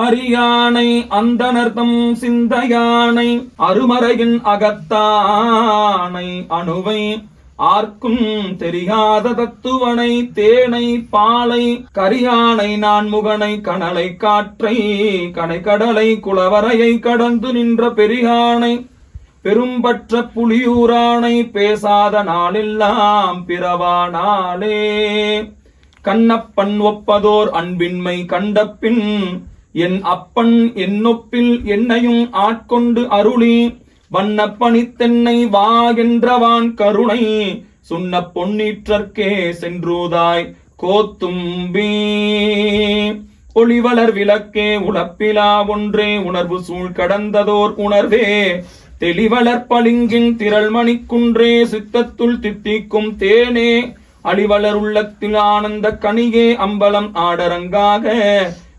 அரியானை அந்தனர்தம் சிந்தையானை அருமறையின் அகத்தானை அணுவை ஆர்க்கும் தெரியாத தத்துவனை தேனை பாலை கரியானை நான்முகனை கனலை காற்றை கனைக்கடலை குளவரையை கடந்து நின்ற பெரியானை பெரும்பற்ற புலியூரானை பேசாத நாளெல்லாம் பிறவா நாளே. கண்ணப்பன் ஒப்பதோர் அன்பின்மை கண்டபின் என் அப்பன் என்னொப்பில் என்னையும் ஆட்கொண்டு அருளி வண்ண பணித்தென்னை வாகென்றவான் கருணை சுண்ண பொன்னீற்றற்கே சென்றூதாய் கோத்தும்பி. ஒளிவளர் விளக்கே உழப்பிலா ஒன்றே உணர்வு சூழ் கடந்ததோர் உணர்வே தெளிவளர் பளிங்கின் திரள்மணி குன்றே சித்தத்துள் தித்திக்கும் தேனே அழிவளர் உள்ளத்தில் ஆனந்த கனியே அம்பலம் ஆடரங்காக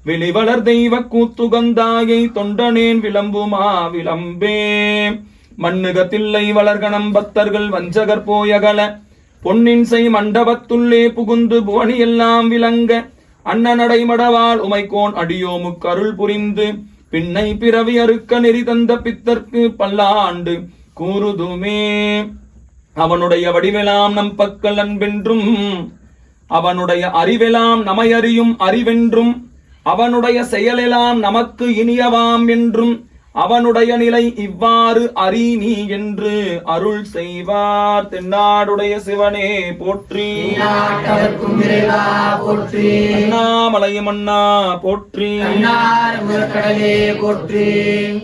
விழிவளர் தெய்வ கூத்துகந்தாயை தொண்டனேன் விளம்புமா விளம்பே. மண்ணுகத்தில்லை வளர்கணம் பக்தர்கள் வஞ்சகர் போயகல. பொன்னின் செய் மண்டபத்துள்ளே புகுந்து புவனி எல்லாம் விளங்க. அண்ணனடை மடவாள் உமைக்கோன் அடியோமு கருள் புரிந்து. பின்னை பிறவி அறுக்க நெறி தந்த பித்தர்க்கு பல்லாண்டு கூறுதுமே. அவனுடைய வடிவெலாம் நம் பக்கல் அன்பென்றும். அவனுடைய அறிவெலாம் நமையறியும் அறிவென்றும். அவனுடைய செயலெல்லாம் நமக்கு இனியவாம் என்றும் அவனுடைய நிலை இவ்வாறு அறி நீ என்று அருள் செய்வார். தென்னாடுடைய சிவனே போற்றி. போற்றி. அண்ணாமலையும் அண்ணா போற்றி. போற்றி.